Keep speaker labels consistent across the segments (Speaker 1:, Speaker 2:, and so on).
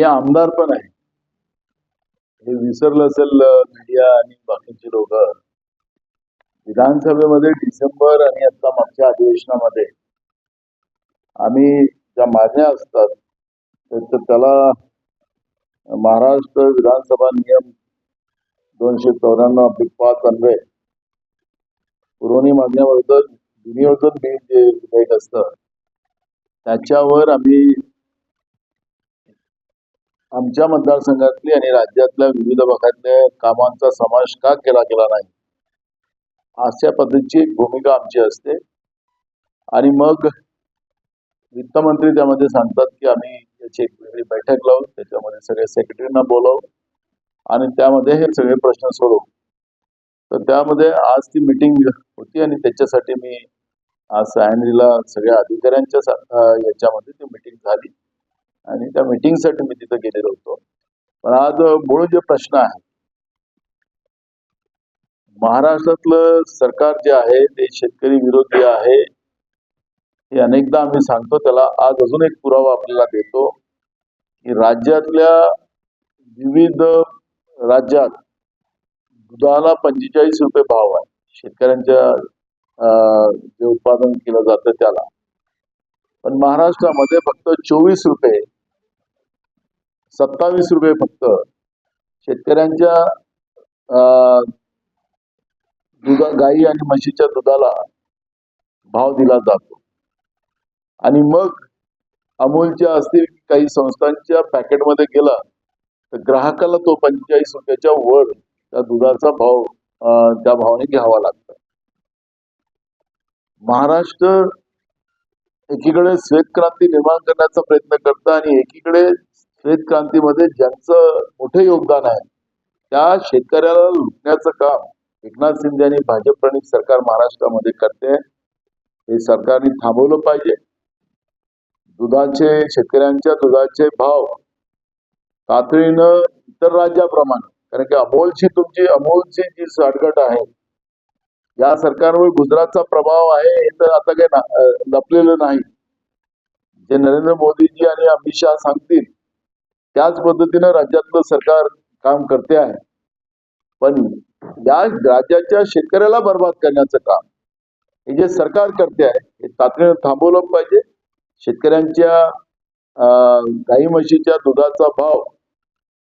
Speaker 1: हे आमदार पण आहे हे विसरलं असेल मीडिया आणि बाकीचे लोक. विधानसभेमध्ये डिसेंबर आणि आता मागच्या अधिवेशनामध्ये आम्ही ज्या मागण्या असतात तर त्याला महाराष्ट्र विधानसभा नियम दोनशे चौऱ्याण्णव आपली पाच अन्वय पुरवणी मागण्याबरोबर विनियोजन बिल जे असतं त्याच्यावर आम्ही आमच्या मतदारसंघातली आणि राज्यातल्या विविध भागातल्या कामांचा समावेश का केला गेला नाही? अशा पद्धतीची एक भूमिका आमची असते. आणि मग वित्तमंत्री त्यामध्ये सांगतात की आम्ही याची एक वेगळी बैठक लावू त्याच्यामध्ये सगळे सेक्रेटरीना बोलावू आणि त्यामध्ये हे सगळे प्रश्न सोडवू. तर त्यामध्ये आज ती मिटिंग होती आणि त्याच्यासाठी मी आज सह्याद्रीला सगळ्या अधिकाऱ्यांच्या याच्यामध्ये ती मिटिंग झाली. आणि त्या मिटिंगसाठी मी तिथे गेलेलो होतो. पण आज मूळ जे प्रश्न आहे महाराष्ट्रातलं सरकार जे आहे ते शेतकरी विरोधी आहे हे अनेकदा आम्ही सांगतो त्याला आज अजून एक पुरावा आपल्याला देतो की राज्यातल्या विविध राज्यात दुधाला पंचेचाळीस रुपये भाव आहे. शेतकऱ्यांच्या अं, जे उत्पादन केलं जातं त्याला. पण महाराष्ट्रामध्ये फक्त चोवीस रुपये सत्तावीस रुपये फक्त. शेतकऱ्यांच्या अं, दुधा गाई आणि म्हशीच्या दुधाला भाव दिला जातो. आणि मग अमूलच्या असतील काही संस्थांच्या पॅकेटमध्ये गेला तर ग्राहकाला तो पंचेचाळीस रुपयाच्या वर त्या दुधाचा भाव त्या भावाने घ्यावा लागतो. महाराष्ट्र एकीकडे श्वेत क्रांती निर्माण करण्याचा प्रयत्न करतं आणि एकीकडे श्वेत क्रांतीमध्ये ज्यांचं मोठं योगदान आहे त्या शेतकऱ्याला लुटण्याचं काम एकनाथ शिंदे आणि भाजप प्रणित सरकार महाराष्ट्रामध्ये करते हे सरकारने थांबवलं पाहिजे. दुधाचे शेतकऱ्यांच्या दुधाचे भाव तातडीनं इतर राज्याप्रमाणे कारण की अमोलची तुमची अमोलची जी साठगट आहे या सरकारवर गुजरातचा प्रभाव आहे हे तर आता काही लपलेलं नाही. जे नरेंद्र मोदीजी आणि अमित शहा सांगतील त्याच पद्धतीनं राज्यातलं सरकार काम करते आहे. पण या राज्याच्या शेतकऱ्याला बर्बाद करण्याचं काम हे जे सरकार करते आहे हे तातडीनं थांबवलं पाहिजे. शेतकऱ्यांच्या गाई म्हशीच्या दुधाचा भाव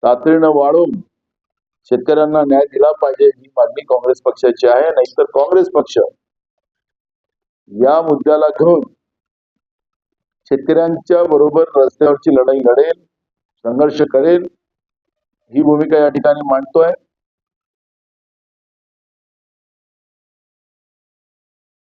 Speaker 1: तातडीनं वाढवून शेतकऱ्यांना न्याय दिला पाहिजे ही मागणी काँग्रेस पक्षाची आहे. नाहीतर काँग्रेस पक्ष या मुद्द्याला घेऊन शेतकऱ्यांच्या बरोबर रस्त्यावरची लढाई लढेल. संघर्ष करेल. ही भूमिका या ठिकाणी मांडतोय.